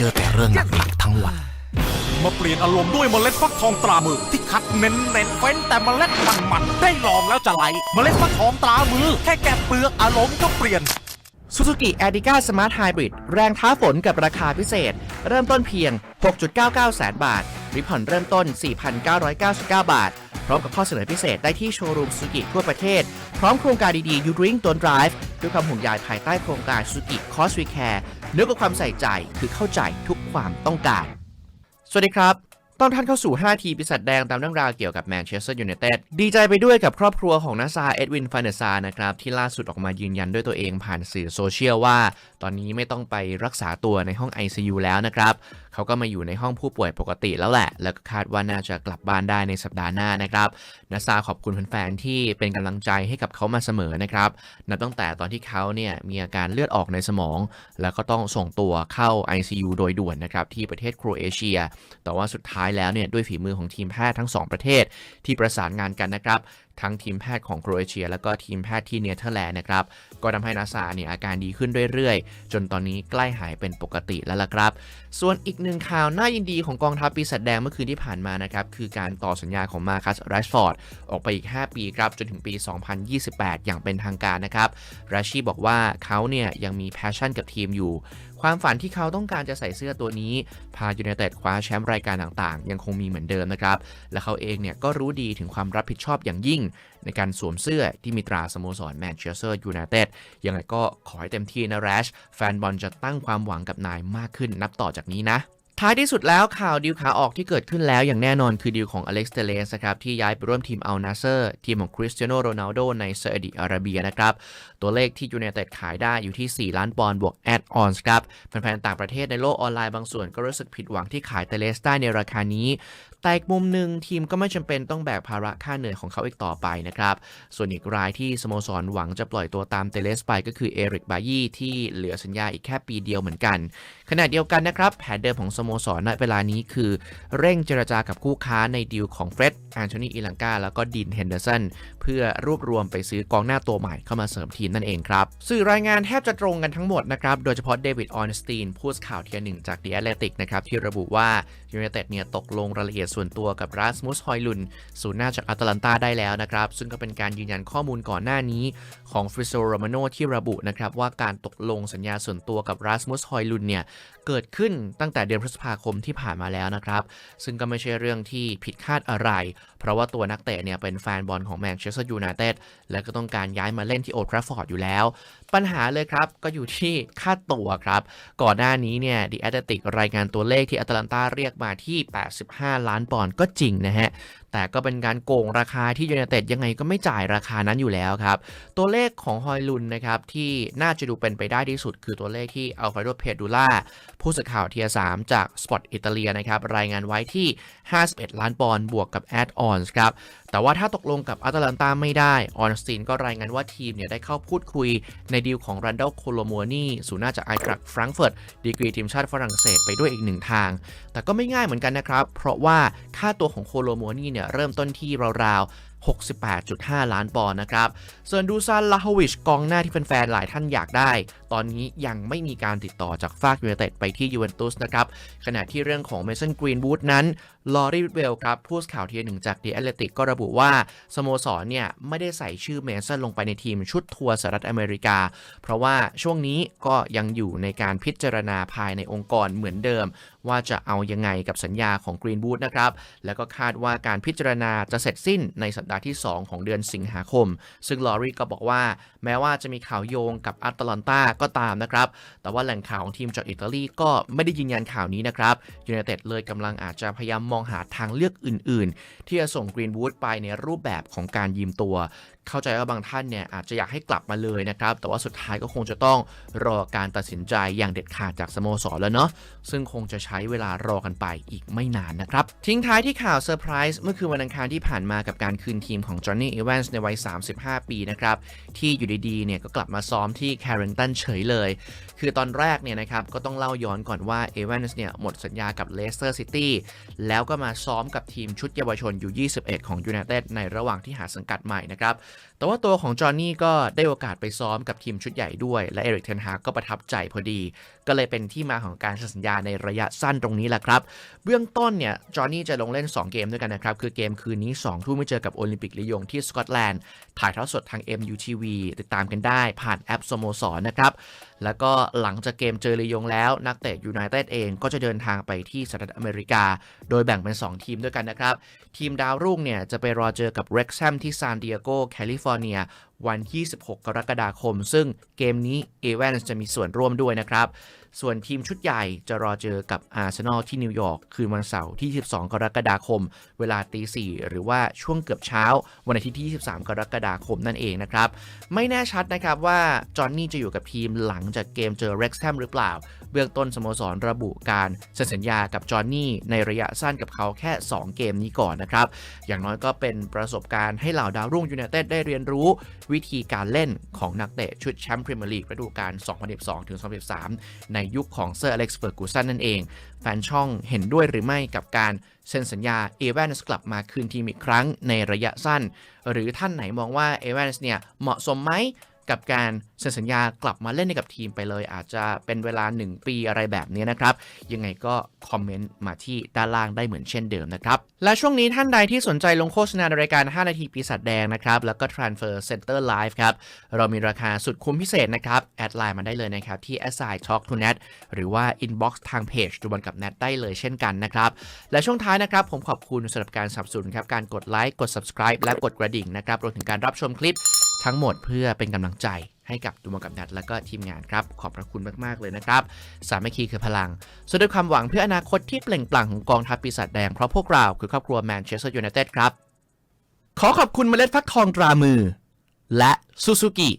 เจอแต่เรื่องหนักๆทั้งวัน มาเปลี่ยนอารมณ์ด้วยเมล็ดฟักทองตรามือ ที่คัดเน้นเน้นๆเฟ้นแต่เมล็ดมันมันๆได้ลองแล้วจะไหล เมล็ดฟักทองตรามือ แค่แกะเปลือกอารมณ์ก็เปลี่ยน Suzuki a d i g a Smart Hybrid แรงท้าฝนกับราคาพิเศษ เริ่มต้นเพียง 6.99 แสนบาทริผ่อนเริ่มต้น 4,999 บาท พร้อมกับข้อเสนอพิเศษได้ที่โชว์รูม Suzuki ทั่วประเทศ พร้อมโครงการดีๆ You Drink Don't Drive ด้วยความห่วงใยภายใต้โครงการ Suzuki Cost We Care เนื้อกับความใส่ใจคือเข้าใจทุกความต้องการ สวัสดีครับ ต้อนท่านเข้าสู่ 5 ทีปีศาจแดงตามเรื่องราวเกี่ยวกับแมนเชสเตอร์ยูไนเต็ดดีใจไปด้วยกับครอบครัวของนาซาเอ็ดวินฟานเนซานะครับ ที่ล่าสุดออกมายืนยันด้วยตัวเองผ่านสื่อโซเชียลว่า ตอนนี้ไม่ต้องไปรักษาตัวในห้อง ICU แล้วนะครับ เขาก็มาอยู่ในห้องผู้ป่วยปกติแล้วแหละ แล้วก็คาดว่าน่าจะกลับบ้านได้ในสัปดาห์หน้านะครับนาซาขอบคุณแฟนๆที่เป็นกำลังใจให้กับเขามาเสมอนะครับนับตั้งแต่ตอนที่เขาเนี่ยมีอาการเลือดออกในสมอง แล้วก็ต้องส่งตัวเข้า ICU โดยด่วนนะครับที่ประเทศโครเอเชีย แต่ว่าสุดท้ายแล้วเนี่ยด้วยฝีมือของทีมแพทย์ทั้งสองประเทศที่ประสานงานกันนะครับทั้งทีมแพทย์ของโครเอเชีย แล้วก็ทีมแพทย์ที่เนเธอร์แลนด์นะครับ ก็ทำให้นาซาเนี่ยอาการดีขึ้นเรื่อยๆ จนตอนนี้ใกล้หายเป็นปกติแล้วล่ะครับ ส่วนอีกหนึ่งข่าวน่ายินดีของกองทัพปีศาจแดงเมื่อคืนที่ผ่านมานะครับ คือการต่อสัญญาของมาคัสแรชฟอร์ดออกไปอีก 5 ปีครับ จนถึงปี 2028 อย่างเป็นทางการนะครับราชีบอกว่าเขาเนี่ยยังมีแพชชั่นกับทีมอยู่ ความฝันที่เขาต้องการจะใส่เสื้อตัวนี้ พายูไนเต็ดคว้าแชมป์รายการต่างๆ ยังคงมีเหมือนเดิมนะครับ และเขาเองเนี่ยก็รู้ดีถึงความรับผิดชอบอย่างยิ่ง ในการสวมเสื้อที่มีตราสโมสรแมนเชสเตอร์ยูไนเต็ดยังไงก็ขอให้เต็มที่นะแรชแฟนบอลจะตั้งความหวังกับนายมากขึ้นนับต่อจากนี้นะ ท้ายที่สุดแล้วข่าวดีลขาออกที่เกิดขึ้นแล้วอย่างแน่นอนคือดีลของอเล็กซ์เตเลสครับที่ย้ายไปร่วมทีมอัลนาเซอร์ทีมของคริสเตียโนโรนัลโดในซาอุดิอาระเบียนะครับ ตัวเลขที่ยูเนเต็ดขายได้อยู่ที่ 4 ล้านปอนด์บวกแอดออนส์ครับแฟนๆต่างประเทศในโลกออนไลน์บางส่วนก็รู้สึกผิดหวังที่ขายเตเลสได้ในราคานี้ แต่อีกมุมหนึ่งทีมก็ไม่จำเป็นต้องแบกภาระค่าเหนื่อยของเขาอีกต่อไปนะครับ ส่วนอีกรายที่สโมสรหวังจะปล่อยตัวตามเตเลสไปก็คือเอริกบายี่ที่เหลือสัญญาอีกแค่ปีเดียวเหมือนกัน ขณะเดียวกันนะครับ แผนเดิมของสโมสรณเวลานี้คือ เร่งเจรจากับคู่ค้าในดีลของเฟร็ดแอนโทนีอิลังกาแล้วก็ดินเฮนเดอร์สันเพื่อรวบรวมไปซื้อกองหน้าตัวใหม่เข้ามาเสริมทีมนั่นเองครับ สื่อรายงานแทบจะตรงกันทั้งหมดนะครับ โดยเฉพาะเดวิดออนสตีนผู้สื่อข่าวเทียหนึ่งจาก The Athletic นะครับที่ระบุว่ายูไนเต็ดเนี่ยตกลงรายละเอียดส่วนตัวกับรัสมุสฮอยลุนศูนย์หน้าจากอาตแลนตาได้แล้วนะครับ ซึ่งก็เป็นการยืนยันข้อมูลก่อนหน้านี้ของฟริโซโรมาโนที่ระบุนะครับว่าการตกลงสัญญาส่วนตัวกับรัสมุสฮอยลุนเนี่ยเกิดขึ้นตั้งแต่เดือนพฤษภาคมที่ผ่านมาแล้วนะครับ ซึ่งก็ไม่ใช่เรื่องที่ผิดคาดอะไร เพราะว่าตัวนักเตะเนี่ยเป็นแฟนบอลของแมนเชสเตอร์ยูไนเต็ดและก็ต้องการย้ายมาเล่นที่โอทราฟอร์ดอยู่แล้ว ปัญหาเลยครับ ก็อยู่ที่ค่าตัวครับ ก่อนหน้านี้เนี่ยดิแอตติกรายงานตัวเลขที่อตแลนตาเรียกมาที่ 85 ล้านปอนด์ก็จริงนะฮะ แต่ก็เป็นการโกงราคาที่ยูไนเต็ดยังไงก็ไม่จ่ายราคานั้นอยู่แล้วครับ ตัวเลขของฮอยลุนนะครับที่น่าจะดูเป็นไปได้ที่สุด คือตัวเลขที่อัลฟาโดเพดูล่าผู้สื่อข่าวเทียสามจากสปอตอิตาเลียนะครับรายงานไว้ที่ 51 ล้านปอนด์บวกกับแอดออนส์ครับแต่ว่าถ้าตกลงกับอัตแลนตาไม่ได้ ออนสตีนก็รายงานว่าทีมเนี่ยได้เข้าพูดคุยในดีลของรันดัลโคโลมัวนี่สูน่าจากไอทรักฟรังก์เฟิร์ตดีกรีทีมชาติฝรั่งเศสไปด้วยอีกหนึ่งทาง แต่ก็ไม่ง่ายเหมือนกันนะครับ เพราะว่าค่าตัวของโคโลมัวนี่เนี่ยเริ่มต้นที่ราวๆ 68.5 ล้านปอนด์นะครับ ส่วนดูซานลาโฮวิชกองหน้าที่แฟนๆ หลายท่านอยากได้ ตอนนี้ยังไม่มีการติดต่อจากฟากยูไนเต็ดไปที่ยูเวนตุสนะครับ ขณะที่เรื่องของเมสันกรีนวูดนั้น ลอรีวิเวลครับ ผู้สื่อข่าวเทียหนึ่งจาก The Athletic ก็ระบุว่า สโมสรเนี่ย ไม่ได้ใส่ชื่อเมสันลงไปในทีมชุดทัวร์สหรัฐอเมริกา เพราะว่าช่วงนี้ก็ยังอยู่ในการพิจารณาภายในองค์กรเหมือนเดิม ว่าจะเอายังไงกับสัญญาของกรีนวูดนะครับ แล้วก็คาดว่าการพิจารณาจะเสร็จสิ้นในสัปดาห์ที่ 2 ของเดือนสิงหาคม ซึ่งลอรีก็บอกว่าแม้ว่าจะมีข่าวโยงกับอัตแลนตาก็ตามนะครับ แต่ว่าแหล่งข่าวของทีมจากอิตาลีก็ไม่ได้ยืนยันข่าวนี้นะครับยูไนเต็ดเลยกำลังอาจจะพยายามมองหาทางเลือกอื่น ๆ ที่จะส่งกรีนวูดไปในรูปแบบของการยืมตัว เข้าใจว่าบางท่านเนี่ยอาจจะอยากให้กลับมาเลยนะครับ แต่ว่าสุดท้ายก็คงจะต้องรอการตัดสินใจอย่างเด็ดขาดจากสโมสรแล้วเนาะซึ่งคงจะใช้เวลารอกันไปอีกไม่นานนะครับ ทิ้งท้ายที่ข่าวเซอร์ไพรส์เมื่อคืนวันอังคารที่ผ่านมากับการคืนทีมของจอห์นนี่อีแวนส์ในวัย 35 ปีนะครับ ที่อยู่ดีๆเนี่ยก็กลับมาซ้อมที่แคริงตันเฉยเลย คือตอนแรกเนี่ยนะครับก็ต้องเล่าย้อนก่อนว่าเอเวนส์เนี่ยหมดสัญญากับเลสเตอร์ซิตี้แล้วก็มาซ้อมกับทีมชุดเยาวชนอยู่ 21 ของยูไนเต็ดในระหว่างที่หาสังกัดใหม่นะครับแต่ว่าตัวของจอห์นนี่ก็ได้โอกาสไปซ้อมกับทีมชุดใหญ่ด้วย และเอริกเทนฮากก็ประทับใจพอดี ก็เลยเป็นที่มาของการเซ็นสัญญาในระยะสั้นตรงนี้แหละครับ เบื้องต้นเนี่ยจอห์นนี่จะลงเล่น 2 เกมด้วยกันนะครับ คือเกมคืนนี้ 2 ทุ่มไม่เจอกับโอลิมปิกลียงที่สกอตแลนด์ถ่ายทอดสดทาง MUTV ติดตามกันได้ผ่านแอปสโมสรนะครับแล้วก็หลังจากเกมเจอลียงแล้วนักเตะยูไนเต็ดเองก็จะเดินทางไปที่สหรัฐอเมริกา โดยแบ่งเป็น 2 ทีมด้วยกันนะครับทีมดาวรุ่งเนี่ยจะไปรอเจอกับเร็กแซมที่ซานดิเอโกแคลิฟอร์เนีย วันที่16กรกฎาคม ซึ่งเกมนี้เอเวนจะมีส่วนร่วมด้วยนะครับ ส่วนทีมชุดใหญ่จะรอเจอกับอาร์เซนอลที่นิวยอร์กคืนวันเสาร์ที่ 12 กรกฎาคม เวลาตีสหรือว่าช่วงเกือบเช้า วันอาทิตย์ที่ 23 กรกฎาคมนั่นเองนะครับ ไม่แน่ชัดนะครับว่าจอห์นนี่จะอยู่กับทีมหลังจากเกมเจอเร็กซ์แซมหรือเปล่า เบื้องต้นสโมสรระบุการเซ็นสัญญากับจอห์นนี่ในระยะสั้นกับเขาแค่ 2 เกมนี้ก่อนนะครับ อย่างน้อยก็เป็นประสบการณ์ให้เหล่าดาวรุ่งยูไนเต็ดได้เรียนรู้วิธีการเล่นของนักเตะชุดแชมป์พรีเมียร์ลีกฤดูกาล 2012-2013 ในยุคของเซอร์อเล็กซ์เฟอร์กูสันนั่นเอง แฟนช่องเห็นด้วยหรือไม่กับการเซ็นสัญญาเอเวนส์กลับมาคืนทีมอีกครั้งในระยะสั้น หรือท่านไหนมองว่าเอเวนส์เนี่ยเหมาะสมไหม กับการเซ็นสัญญากลับมาเล่นให้กับทีมไปเลย อาจจะเป็นเวลา 1 ปีอะไรแบบนี้นะครับ ยังไงก็คอมเมนต์มาที่ด้านล่างได้เหมือนเช่นเดิมนะครับ และช่วงนี้ท่านใดที่สนใจลงโฆษณาในรายการ 5 นาทีปีศาจแดงนะครับ แล้วก็ Transfer Center Live ครับ เรามีราคาสุดคุ้มพิเศษนะครับ แอดไลน์มาได้เลยนะครับที่ a s i Talk to Net หรือว่า Inbox ทางเพจดูบอลกับ Net ได้เลยเช่นกันนะครับและช่วงท้ายนะครับผมขอบคุณสำหรับการสนับสนุนครับการกดไลค์กด subscribe และกดกระดิ่งนะครับรวมถึงการรับชมคลิป ทั้งหมดเพื่อเป็นกำลังใจให้กับดูมกับนัดและก็ทีมงานครับ ขอบพระคุณมาก ๆ เลยนะครับ สามัคคีคือพลังสุดด้วยความหวังเพื่ออนาคตที่เปล่งปลั่งของกองทัพปีศาจแดง เพราะพวกเราคือครอบครัวแมนเชสเตอร์ยูไนเต็ดครับ ขอขอบคุณเมล็ดฟักทองตรามือ และซูซูกิ